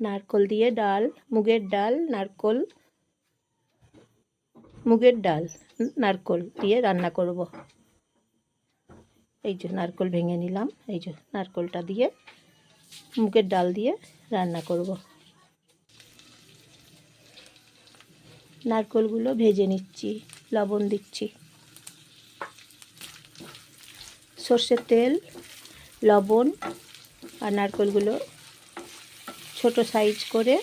নারকল দিয়ে ডাল, মুগের ডাল, নারকল, মুগের ডাল, নারকল দিয়ে রান্না করব। এই যে নারকল ভেঙে নিলাম, এই যে নারকলটা দিয়ে মুগের ডাল দিয়ে রান্না করব। নারকলগুলো ভেজে নিচ্ছি, লবণ দিচ্ছি। সর্ষের তেল, লবণ আর নারকলগুলো ছোট সাইজ করে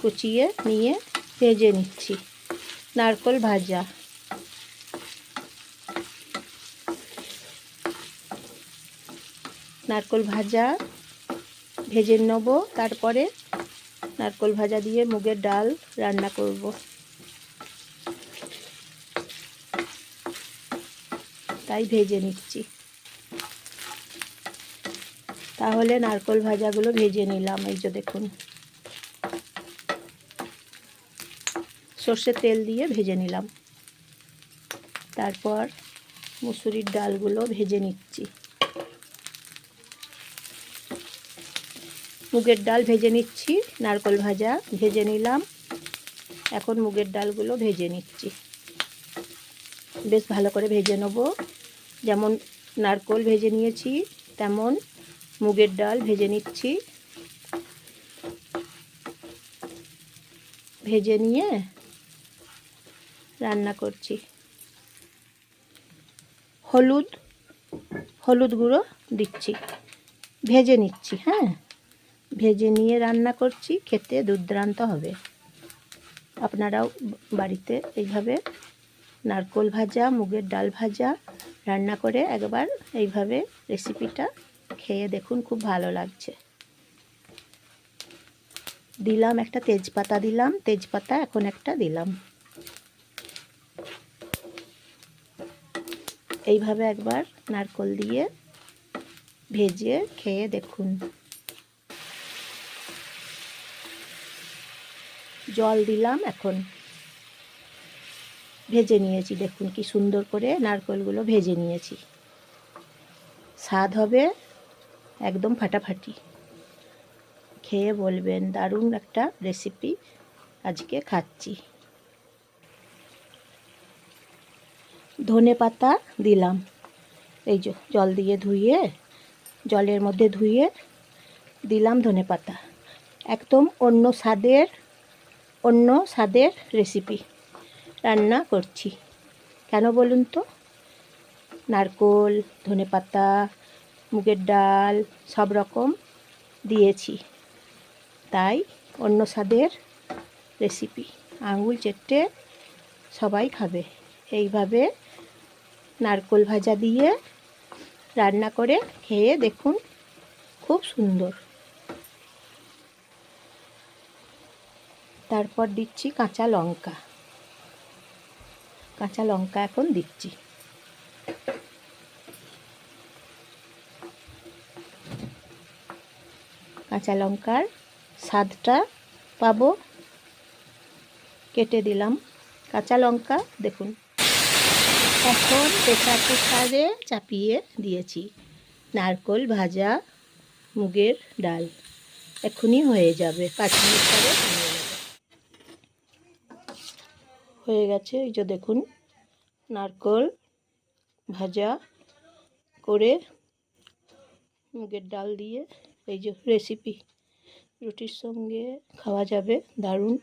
কুচিয়ে নিয়ে ভেজে নিচ্ছি। নারকল ভাজা। নারকল ভাজা ভেজে নেব, তারপরে নারকল ভাজা দিয়ে মুগের ডাল রান্না করব। তাই ভেজে নিচ্ছি। তাহলে নারকল ভাজাগুলো ভেজে নিলাম, এই যে দেখুন। সর্ষের তেল দিয়ে ভেজে নিলাম। তারপর মুসুরির ডালগুলো ভেজে নিচ্ছি। মুগের ডাল ভেজে নিচ্ছি, নারকল ভাজা ভেজে নিলাম। এখন মুগের ডালগুলো ভেজে নিচ্ছি। বেশ ভালো করে ভেজে নেব। যেমন নারকল ভেজে নিয়েছি, তেমন মুগের ডাল ভেজে নিচ্ছি। ভেজে নিয়ে রান্না করছি। হলুদ হলুদ গুঁড়ো দিচ্ছি। ভেজে নিচ্ছি হ্যাঁ। ভেজে নিয়ে রান্না করছি, খেতে দুর্দান্ত হবে। আপনারাও বাড়িতে এইভাবে নারকোল ভাজা, মুগের ডাল ভাজা রান্না করে একবার এইভাবে রেসিপিটা খেয়ে দেখুন, খুব ভালো লাগছে। দিলাম একটা তেজপাতা দিলাম, তেজপাতা এখন একটা দিলাম। এইভাবে একবার নারকল দিয়ে ভেজে খেয়ে দেখুন। জল দিলাম এখন। ভেজে নিয়েছি, দেখুন কি সুন্দর করে নারকলগুলো ভেজে নিয়েছি। স্বাদ হবে একদম ফাটাফাটি। খেয়ে বলবেন, দারুণ একটা রেসিপি আজকে খাচ্ছি। ধনে পাতা দিলাম। এই জল দিয়ে ধুয়ে, জলের মধ্যে ধুয়ে দিলাম ধনে পাতা। একদম অন্য স্বাদের অন্য স্বাদের রেসিপি রান্না করছি। কেন বলুন তো? নারকোল, ধনে পাতা মুগের ডাল সব রকম দিয়েছি। তাই অন্য স্বাদের রেসিপি আঙুল চেটে সবাই খাবে। এইভাবে নারকোল ভাজা দিয়ে রান্না করে খেয়ে দেখুন, খুব সুন্দর। তারপর দিচ্ছি কাঁচা লঙ্কা। কাঁচা লঙ্কা এখন দিচ্ছি। কাঁচা লঙ্কার স্বাদটা পাবো। কেটে দিলাম কাঁচা লঙ্কা, দেখুন। এখন প্রেসার কুকারে চাপিয়ে দিয়েছি। নারকোল ভাজা মুগের ডাল। এখনই হয়ে যাবে। পাঁচ মিনিট পরে হয়ে গেছে, এই যে দেখুন, নারকোল ভাজা করে মুগের ডাল দিয়ে এই যে রেসিপি রুটির সঙ্গে খাওয়া যাবে, দারুণ।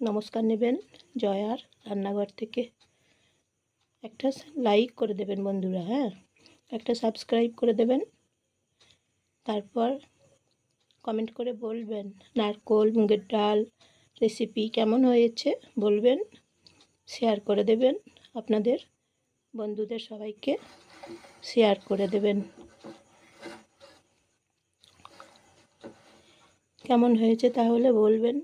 নমস্কার নেবেন জয়ার রান্নাঘর থেকে। একটা লাইক করে দেবেন বন্ধুরা হ্যাঁ? একটা সাবস্ক্রাইব করে দেবেন। তারপর কমেন্ট করে বলবেন, নারকোল, মুগের ডাল রেসিপি কেমন হয়েছে? বলবেন শেয়ার করে দেবেন আপনাদের বন্ধুদের সবাইকে শেয়ার করে দেবেন। কেমন হয়েছে তাহলে বলবেন।